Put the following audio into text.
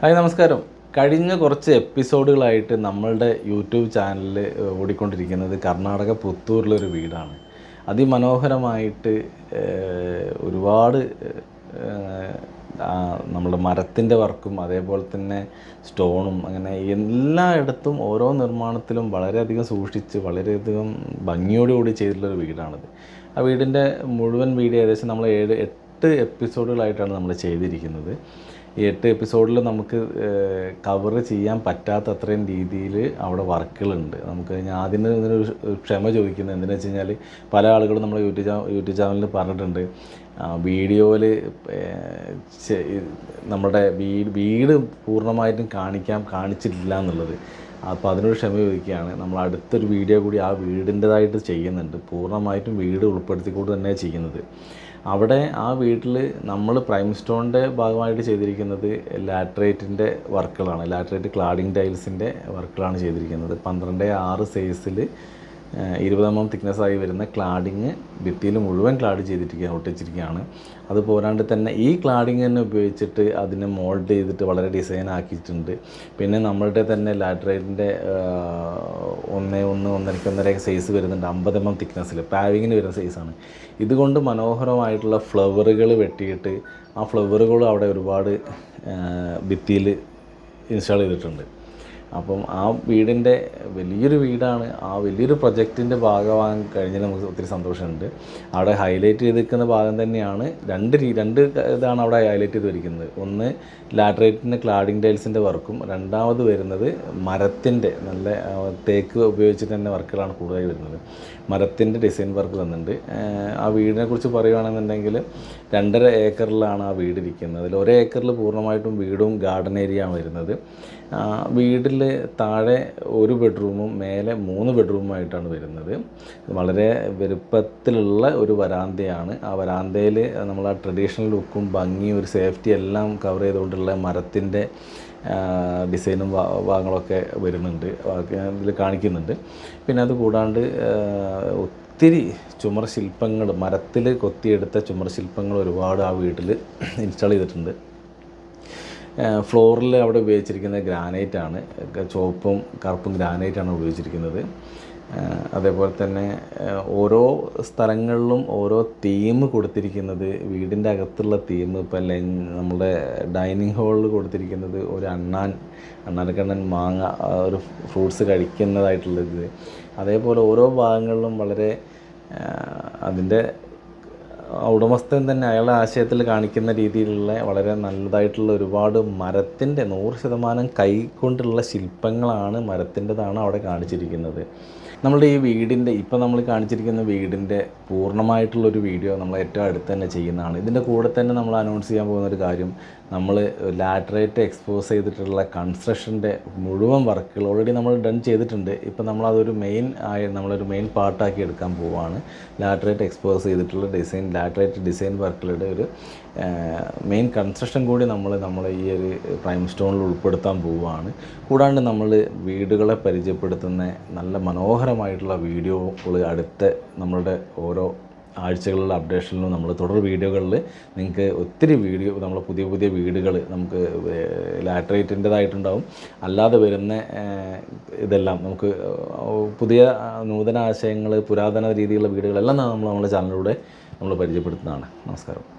Hi നമസ്കാരം. കഴിഞ്ഞ കുറച്ച് എപ്പിസോഡുകളായിട്ട് നമ്മളുടെ യൂട്യൂബ് ചാനലിൽ ഓടിക്കൊണ്ടിരിക്കുന്നത് കർണാടക പുത്തൂരിലൊരു വീടാണ്. അതിമനോഹരമായിട്ട് ഒരുപാട് നമ്മുടെ മരത്തിന്റെ വർക്കും അതേപോലെ തന്നെ സ്റ്റോണും അങ്ങനെ എല്ലായിടത്തും ഓരോ നിർമ്മാണത്തിലും വളരെയധികം സൂക്ഷിച്ച് വളരെയധികം ഭംഗിയോടുകൂടി ചെയ്തിട്ടുള്ളൊരു വീടാണിത്. ആ വീടിന്റെ മുഴുവൻ വീഡിയോ ഏകദേശം നമ്മൾ ഏഴ് എട്ട് എപ്പിസോഡുകളായിട്ടാണ് നമ്മൾ ചെയ്തിരിക്കുന്നത്. എട്ട് എപ്പിസോഡിൽ നമുക്ക് കവർ ചെയ്യാൻ പറ്റാത്ത അത്രയും രീതിയിൽ അവിടെ വർക്കുകളുണ്ട്. നമുക്ക് ഞാൻ ആദ്യം ഇതിനൊരു ക്ഷമ ചോദിക്കുന്നത് എന്തിനാ വെച്ച് കഴിഞ്ഞാൽ പല ആളുകളും നമ്മുടെ യൂട്യൂബ് യൂട്യൂബ് ചാനലിൽ പറഞ്ഞിട്ടുണ്ട്. വീഡിയോയിൽ നമ്മുടെ വീട് വീട് പൂർണമായിട്ടും കാണിക്കാൻ കാണിച്ചിട്ടില്ല എന്നുള്ളത്. അപ്പോൾ അതിനൊരു ക്ഷമ ചോദിക്കുകയാണ്. നമ്മൾ അടുത്തൊരു വീഡിയോ കൂടി ആ വീടിന്റെതായിട്ട് ചെയ്യുന്നുണ്ട്. പൂർണമായിട്ടും വീട് ഉൾപ്പെടുത്തിക്കൊണ്ട് തന്നെ ചെയ്യുന്നത്. അവിടെ ആ വീട്ടിൽ നമ്മൾ പ്രൈം സ്റ്റോണിന്റെ ഭാഗമായിട്ട് ചെയ്തിരിക്കുന്നത് ലാട്രേറ്റിന്റെ വർക്കുകളാണ്. ലാട്രേറ്റ് ക്ലാഡിംഗ് ടൈൽസിന്റെ വർക്കുകളാണ് ചെയ്തിരിക്കുന്നത്. പന്ത്രണ്ട് ആറ് സൈസിൽ ഇരുപത് എം എം തിക്നെസ് ആയി വരുന്ന ക്ലാഡിങ് ഭിത്തിയിൽ മുഴുവൻ ക്ലാഡ് ചെയ്തിരിക്കുകയാണ് ഒട്ടിച്ചിരിക്കുകയാണ് അത് പോരാണ്ട് തന്നെ ഈ ക്ലാഡിങ് തന്നെ ഉപയോഗിച്ചിട്ട് അതിനെ മോൾഡ് ചെയ്തിട്ട് വളരെ ഡിസൈൻ ആക്കിയിട്ടുണ്ട്. പിന്നെ നമ്മളുടെ തന്നെ ലാറ്ററൈറ്റിന്റെ ഒന്ന് ഒന്ന് ഒന്നരയ്ക്ക് ഒന്നര സൈസ് വരുന്നുണ്ട് അമ്പത് എം എം തിക്നെസ്സിൽ പാവിങ്ങിന് വരുന്ന സൈസാണ് ഇതുകൊണ്ട് മനോഹരമായിട്ടുള്ള ഫ്ലവറുകൾ വെട്ടിയിട്ട് ആ ഫ്ലവറുകൾ അവിടെ ഒരുപാട് ഭിത്തിയിൽ ഇൻസ്റ്റാൾ ചെയ്തിട്ടുണ്ട്. അപ്പം ആ വീടിന്റെ വലിയൊരു വീടാണ്. ആ വലിയൊരു പ്രൊജക്റ്റിന്റെ ഭാഗമാകാൻ കഴിഞ്ഞാൽ നമുക്ക് ഒത്തിരി സന്തോഷമുണ്ട്. അവിടെ ഹൈലൈറ്റ് ചെയ്തിരിക്കുന്ന ഭാഗം തന്നെയാണ് രണ്ട് രീ രണ്ട് ഇതാണ് അവിടെ ഹൈലൈറ്റ് ചെയ്ത് വരിക്കുന്നത്. ഒന്ന് ലാറ്ററേറ്റിന്റെ ക്ലാഡിംഗ് ടൈൽസിന്റെ വർക്കും രണ്ടാമത് വരുന്നത് മരത്തിന്റെ നല്ല തേക്ക് ഉപയോഗിച്ച് തന്നെ വർക്കുകളാണ് കൂടുതലായി വരുന്നത്. മരത്തിന്റെ ഡിസൈൻ വർക്ക് വന്നിട്ടുണ്ട് ആ വീടിനെ കുറിച്ച് പറയുകയാണെന്നുണ്ടെങ്കിൽ രണ്ടര ഏക്കറിലാണ് ആ വീട് ഇരിക്കുന്നത്. അതിൽ ഒരേക്കറിൽ പൂർണമായിട്ടും വീടും ഗാർഡൻ ഏരിയ ആണ് വരുന്നത്. ആ, താഴെ ഒരു ബെഡ്റൂമും മേലെ മൂന്ന് ബെഡ്റൂമായിട്ടാണ് വരുന്നത്. വളരെ വലുപ്പത്തിലുള്ള ഒരു വരാന്തയാണ്. ആ വരാന്തയിൽ നമ്മൾ ആ ട്രഡീഷണൽ ലുക്കും ഭംഗിയും ഒരു സേഫ്റ്റി എല്ലാം കവർ ചെയ്തുകൊണ്ടുള്ള മരത്തിന്റെ ഡിസൈനും ഭാഗങ്ങളൊക്കെ വരുന്നുണ്ട്. ഇതിൽ കാണിക്കുന്നുണ്ട്. പിന്നെ അത് കൂടാണ്ട് ഒത്തിരി ചുമർ ശില്പങ്ങൾ മരത്തിൽ കൊത്തിയെടുത്ത ചുമർ ശില്പങ്ങൾ ഒരുപാട് ആ വീട്ടിൽ ഇൻസ്റ്റാൾ ചെയ്തിട്ടുണ്ട്. ഫ്ലോറിൽ അവിടെ ഉപയോഗിച്ചിരിക്കുന്നത് ഗ്രാനൈറ്റ് ആണ്. ചുവപ്പും കറുപ്പും ആണ് ഉപയോഗിച്ചിരിക്കുന്നത്. അതേപോലെ തന്നെ ഓരോ സ്ഥലങ്ങളിലും ഓരോ തീം കൊടുത്തിരിക്കുന്നത് വീടിന്റെ അകത്തുള്ള തീം ഇപ്പം ലെ നമ്മുടെ ഡൈനിങ് ഹാളിൽ കൊടുത്തിരിക്കുന്നത് ഒരു അണ്ണാൻ അണ്ണാനക്കണ്ണൻ മാങ്ങ ഒരു ഫ്രൂട്ട്സ് കഴിക്കുന്നതായിട്ടുള്ളത്. അതേപോലെ ഓരോ ഭാഗങ്ങളിലും വളരെ അതിന്റെ ഉടമസ്ഥൻ തന്നെ അയാളുടെ ആശയത്തിൽ കാണിക്കുന്ന രീതിയിലുള്ള വളരെ നല്ലതായിട്ടുള്ള ഒരുപാട് മരത്തിന്റെ നൂറ് ശതമാനം കൈകൊണ്ടുള്ള ശില്പങ്ങളാണ് മരത്തിന്റെതാണ് അവിടെ കാണിച്ചിരിക്കുന്നത്. നമ്മുടെ ഈ വീടിന്റെ ഇപ്പം നമ്മൾ കാണിച്ചിരിക്കുന്ന വീടിന്റെ പൂർണമായിട്ടുള്ളൊരു വീഡിയോ നമ്മൾ ഏറ്റവും അടുത്ത് തന്നെ ചെയ്യുന്നതാണ്. ഇതിന്റെ കൂടെ തന്നെ നമ്മൾ അനൗൺസ് ചെയ്യാൻ പോകുന്ന ഒരു കാര്യം നമ്മൾ ലാറ്ററേറ്റ് എക്സ്പോസ് ചെയ്തിട്ടുള്ള കൺസ്ട്രക്ഷന്റെ മുഴുവൻ വർക്കുകൾ ഓൾറെഡി നമ്മൾ ഡൺ ചെയ്തിട്ടുണ്ട്. ഇപ്പം നമ്മളതൊരു മെയിൻ ആയി നമ്മളൊരു മെയിൻ പാർട്ടാക്കി എടുക്കാൻ പോവുകയാണ് ലാറ്ററേറ്റ് എക്സ്പോസ് ചെയ്തിട്ടുള്ള ഡിസൈൻ ലാറ്ററേറ്റ് ഡിസൈൻ വർക്കുകളുടെ ഒരു മെയിൻ കൺസ്ട്രക്ഷൻ കൂടി നമ്മൾ നമ്മൾ ഈ ഒരു പ്രൈം സ്റ്റോണിൽ ഉൾപ്പെടുത്താൻ പോവുകയാണ് കൂടാണ്ട് നമ്മൾ വീടുകളെ പരിചയപ്പെടുത്തുന്ന നല്ല മനോഹരമായിട്ടുള്ള വീഡിയോകൾ അടുത്ത നമ്മളുടെ ഓരോ ആഴ്ചകളിലുള്ള അപ്ഡേഷനിലും നമ്മൾ തുടർ വീഡിയോകളിൽ നിങ്ങൾക്ക് ഒത്തിരി വീഡിയോ നമ്മൾ പുതിയ പുതിയ വീടുകൾ നമുക്ക് ലാറ്ററേറ്റിന്റെതായിട്ടുണ്ടാവും അല്ലാതെ വരുന്ന ഇതെല്ലാം നമുക്ക് പുതിയ നൂതന ആശയങ്ങൾ പുരാതന രീതിയിലുള്ള വീടുകളെല്ലാം നമ്മൾ നമ്മുടെ ചാനലിലൂടെ നമ്മൾ പരിചയപ്പെടുത്തുന്നതാണ്. നമസ്കാരം.